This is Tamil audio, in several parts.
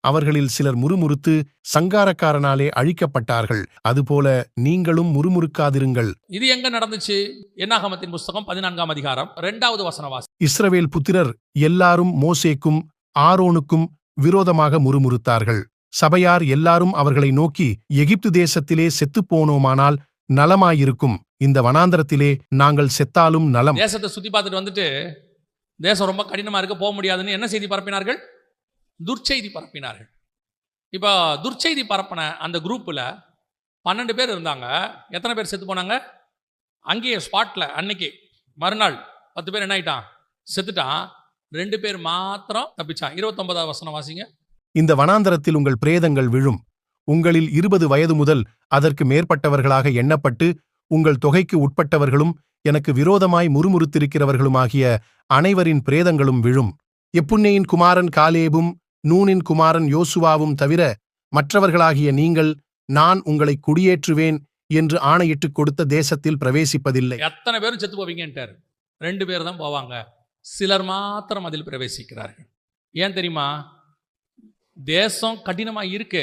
அவர்களில் சிலர் முறுமுறுத்து சங்காரக்காரனாலே அழிக்கப்பட்டார்கள். அதுபோல நீங்களும் முறுமுறுக்காதிருங்கள். இது எங்க நடந்துச்சு? என்னாகமத்தின் புஸ்தகம் பதினான்காம் அதிகாரம் இரண்டாவது வசனவாசி. இஸ்ரவேல் புத்திரர் எல்லாரும் மோசேக்கும் ஆரோனுக்கும் விரோதமாக முறுமுறுத்தார்கள். சபையார் எல்லாரும் அவர்களை நோக்கி எகிப்து தேசத்திலே செத்துப் போனோமானால் நலமாயிருக்கும். இந்த வனாந்தரத்திலே நாங்கள் செத்தாலும் நலம். தேசத்தை சுத்தி பார்த்துட்டு வந்துட்டு தேசம் ரொம்ப கடினமா இருக்கு போக முடியாதுன்னு என்ன செய்தி பரப்பினார்கள்? துர்ச்செய்தி பரப்பினார்கள். இப்போ துர்ச்செய்தி பரப்பின அந்த குரூப்பில் பன்னெண்டு பேர் இருந்தாங்க. எத்தனை பேர் செத்து போனாங்க? அங்கேயே ஸ்பாட்டில் அன்னைக்கு மறுநாள் பத்து பேர் என்ன ஆயிட்டான்? செத்துட்டான். ரெண்டு பேர் மாத்திரம் தப்பிச்சான். இருபத்தொன்பதாவது வசனம் வாசிங்க. இந்த வனாந்தரத்தில் உங்கள் பிரேதங்கள் விழும். உங்களில் இருபது வயது முதல் அதற்கு மேற்பட்டவர்களாக எண்ணப்பட்டு உங்கள் தொகைக்கு உட்பட்டவர்களும் எனக்கு விரோதமாய் முறுமுறுத்திருக்கிறவர்களுமாகிய அனைவரின் பிரேதங்களும் விழும். எப்புன்னேயின் குமாரன் காலேபும் நூனின் குமாரன் யோசுவாவும் தவிர மற்றவர்களாகிய நீங்கள் நான் உங்களை குடியேற்றுவேன் என்று ஆணையிட்டு கொடுத்த தேசத்தில் பிரவேசிப்பதில்லை. எத்தனை பேரும் செத்து போவீங்கன்ட்டார். ரெண்டு பேர் தான் போவாங்க. சிலர் மாத்திரம் அதில் பிரவேசிக்கிறார்கள். ஏன் தெரியுமா? தேசம் கடினமா இருக்கு.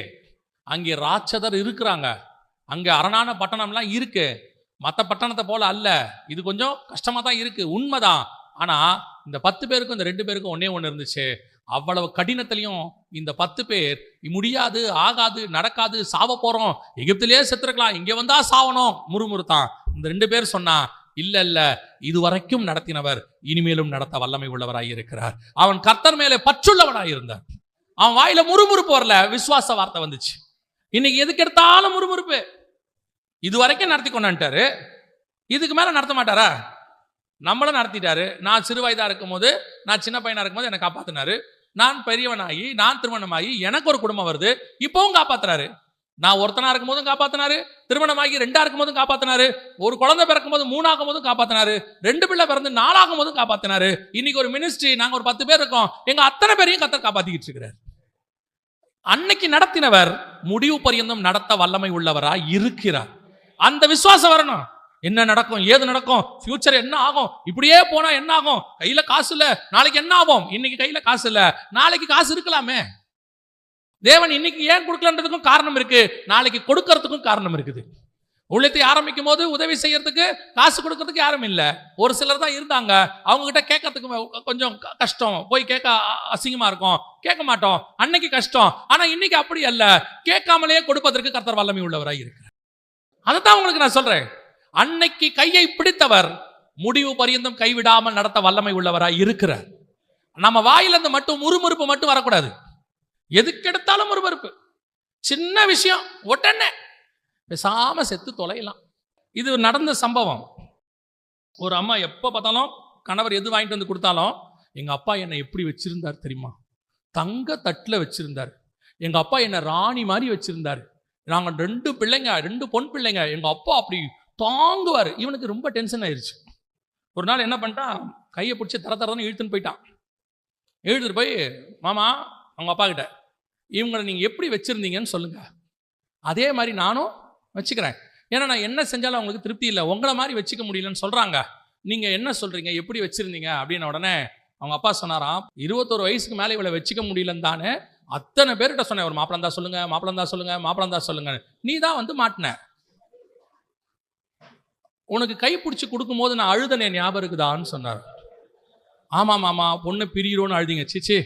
அங்கே ராட்சதர் இருக்கிறாங்க. அங்கே அரணான பட்டணம்லாம் இருக்கு. மற்ற பட்டணத்தை போல அல்ல. இது கொஞ்சம் கஷ்டமாக தான் இருக்கு. உண்மைதான். ஆனால் இந்த பத்து பேருக்கும் இந்த ரெண்டு பேருக்கும் ஒன்னே ஒன்று இருந்துச்சு. அவ்வளவு கடினத்திலையும் இந்த பத்து பேர் முடியாது ஆகாது நடக்காது சாவ போறோம். எகிப்திலே செத்துருக்கலாம். இங்க வந்தா சாவணும். முறுமுறுத்தான். இந்த ரெண்டு பேர் சொன்னா இல்ல இல்ல இதுவரைக்கும் நடத்தினவர் இனிமேலும் நடத்த வல்லமை உள்ளவராய் இருக்கிறார். அவன் கர்த்தர் மேலே பற்றுள்ளவனாய் இருந்தார். அவன் வாயில முறுமுறுப்பு வரல. விசுவாச வார்த்தை வந்துச்சு. இன்னைக்கு எதுக்கு எடுத்தாலும் முறுமுறுப்பு. இது வரைக்கும் நடத்தி கொண்டான்ட்டாரு. இதுக்கு மேல நடத்த மாட்டாரா? நம்மளும் நடத்திட்டாரு. நான் சிறு வயதா இருக்கும்போது நான் சின்ன பையனா இருக்கும்போது என்னை காப்பாத்தினாரு. நான் பெரியவனாகி நான் திருமணமாகி எனக்கு ஒரு குடும்பம் வருது இப்பவும் காப்பாத்துறாரு. நான் ஒருத்தனா இருக்கும் போதும் காப்பாத்தினாரு திருமணமாகி ரெண்டா இருக்கும் போதும் காப்பாத்தினாரு ஒரு குழந்தை பிறக்கும் போது மூணாகும் போதும் காப்பாத்தினாரு ரெண்டு பிள்ளை பிறந்து நாலாகும் போதும் காப்பாத்தினாரு. இன்னைக்கு ஒரு மினிஸ்ட்ரி நாங்க ஒரு பத்து பேர் இருக்கோம் எங்க அத்தனை பேரையும் கத்தர் காப்பாத்திக்கிட்டு இருக்கிறார். அன்னைக்கு நடத்தினவர் முடிவு பரியந்தம் நடத்த வல்லமை உள்ளவரா இருக்கிறார். அந்த விசுவாசம் வரணும். என்ன நடக்கும்? ஏது நடக்கும்? ஃபியூச்சர் என்ன ஆகும்? இப்படியே போனா என்ன ஆகும்? கையில காசு இல்ல. நாளைக்கு என்ன ஆகும்? இன்னைக்கு கையில காசு இல்ல. நாளைக்கு காசு இருக்கலாமே. தேவன் இன்னைக்கு ஏன் கொடுக்கலன்றதுக்கும் காரணம் இருக்கு. நாளைக்கு கொடுக்கறதுக்கும் காரணம் இருக்குது. ஊழியத்தை ஆரம்பிக்கும் போது உதவி செய்யறதுக்கு காசு கொடுக்கறதுக்கு யாரும் இல்லை. ஒரு சிலர் தான் இருந்தாங்க. அவங்க கிட்ட கேட்கறதுக்கு கொஞ்சம் க- கஷ்டம். போய் கேட்க அசிங்கமா இருக்கும். கேட்க மாட்டோம். அன்னைக்கு கஷ்டம். ஆனா இன்னைக்கு அப்படி அல்ல. கேட்காமலேயே கொடுப்பதற்கு கர்த்தர் வல்லமை உள்ளவராக இருக்கிறார். அதைத்தான் உங்களுக்கு நான் சொல்றேன். அன்னைக்கு கையை பிடித்தவர். முடிவு பரியந்தம் கைவிடாமல் நடத்த வல்லமை உள்ளவராய் இருக்கிறார். நம்ம வாயிலிருந்து மட்டும் முறுமுறுப்பு மட்டும் வரக்கூடாது. எதுக்கெடுத்தாலும் முறுமுறுப்பு. சின்ன விஷயம் உடனே. பேசாம செத்து தொலையலாம். இது நடந்த சம்பவம். ஒரு அம்மா எப்போ பார்த்தாலும் கணவர் எது வாங்கிட்டு வந்து கொடுத்தாலும் எங்கள் அப்பா என்னை எப்படி வச்சிருந்தார் தெரியுமா? தங்க தட்டில் வச்சிருந்தார். எங்கள் அப்பா என்னை ராணி மாதிரி வச்சிருந்தார். நாங்கள் ரெண்டு பிள்ளைங்க ரெண்டு பொன் பிள்ளைங்க. எங்கள் அப்பா அப்படி தாங்குவார். இவனுக்கு ரொம்ப டென்ஷன் ஆயிடுச்சு ஒரு நாள் என்ன பண்ணிட்டான்? கையை பிடிச்சி தர தரன்னு இழுத்துன்னு போயிட்டான். இழுத்துட்டு போய் மாமா அவங்க அப்பா கிட்ட இவங்களை நீங்கள் எப்படி வச்சுருந்தீங்கன்னு சொல்லுங்க. அதே மாதிரி நானும் வச்சுக்கிறேன். ஏன்னா நான் என்ன செஞ்சாலும் அவங்களுக்கு திருப்தி இல்லை. உங்களை மாதிரி வச்சுக்க முடியலன்னு சொல்கிறாங்க நீங்கள் என்ன சொல்கிறீங்க எப்படி வச்சுருந்தீங்க? அப்படின்ன உடனே அவங்க அப்பா சொன்னாராம் இருபத்தோரு வயசுக்கு மேலே இவளை வச்சுக்க முடியலன்னு தானே அத்தனை பேர்கிட்ட சொன்னேன். ஒரு மாப்பிளந்தா சொல்லுங்கள் மாப்பிளந்தா சொல்லுங்கள் மாப்பிளந்தா சொல்லுங்கள் நீ தான் வந்து மாட்டின. உனக்கு கை பிடிச்சி கொடுக்கும்போது நான் அழுதனே ஞாபகம் இருக்குதான்னு சொன்னார். ஆமாம் மாமா பொண்ணை பிரியிறோன்னு அழுதிங்க. சிச்சி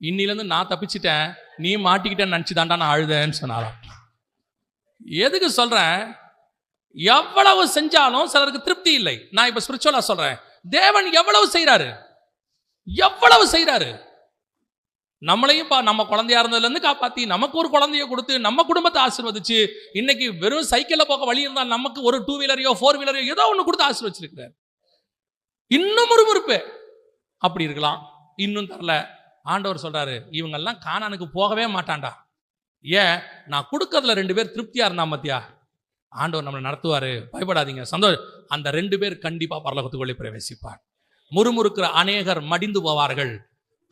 இன்னிலேருந்து நான் தப்பிச்சிட்டேன். நீ மாட்டிக்கிட்டேன்னு நினச்சிதான்டா நான் அழுதேன்னு சொன்னாராம். எதுக்கு சொல்கிறேன் எவ்வளவு செஞ்சாலும் சிலருக்கு திருப்தி இல்லை. நான் இப்போ ஸ்பிரிச்சுவலாக சொல்கிறேன் தேவன் எவ்வளவு செய்கிறாரு எவ்வளவு செய்கிறாரு நம்மளையும் பா நம்ம குழந்தையா இருந்ததுலேருந்து காப்பாற்றி நமக்கு ஒரு குழந்தைய கொடுத்து நம்ம குடும்பத்தை ஆசீர்வதிச்சு இன்னைக்கு வெறும் சைக்கிளில் போக வழி இருந்தால் நமக்கு ஒரு டூ வீலரையோ ஃபோர் வீலரையோ ஏதோ ஒன்று கொடுத்து ஆசீர்வச்சிருக்கிறார். இன்னும் முறுமுறுப்பு அப்படி இருக்கலாம். இன்னும் தரல. ஆண்டவர் சொல்றாரு இவங்கெல்லாம் காணானுக்கு போகவே மாட்டான்டா. ஏன்? நான் கொடுக்கறதுல ரெண்டு பேர் திருப்தியா இருந்தா மத்தியா ஆண்டவர் நம்மளை நடத்துவாரு. பயப்படாதீங்க. சந்தோஷம் அந்த ரெண்டு பேர் கண்டிப்பா பரலோகத்துக்குள்ளே பிரவேசிப்பார். முறுமுறுக்கிற அநேகர் மடிந்து போவார்கள்.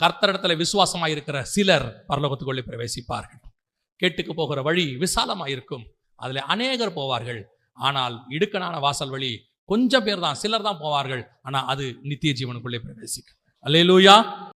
கர்த்தரிடத்தில் விசுவாசமா இருக்கிற சிலர் பரலோகத்துக்குள்ளே பிரவேசிப்பார்கள். கேட்டுக்கு போகிற வழி விசாலமாக இருக்கும் அதுல அநேகர் போவார்கள். ஆனால் இடுக்கனான வாசல் வழி கொஞ்சம் பேர் தான் சிலர் தான் போவார்கள். ஆனா அது நித்திய ஜீவனுக்குள்ளே பிரவேசிக்கும். அல்லேலூயா!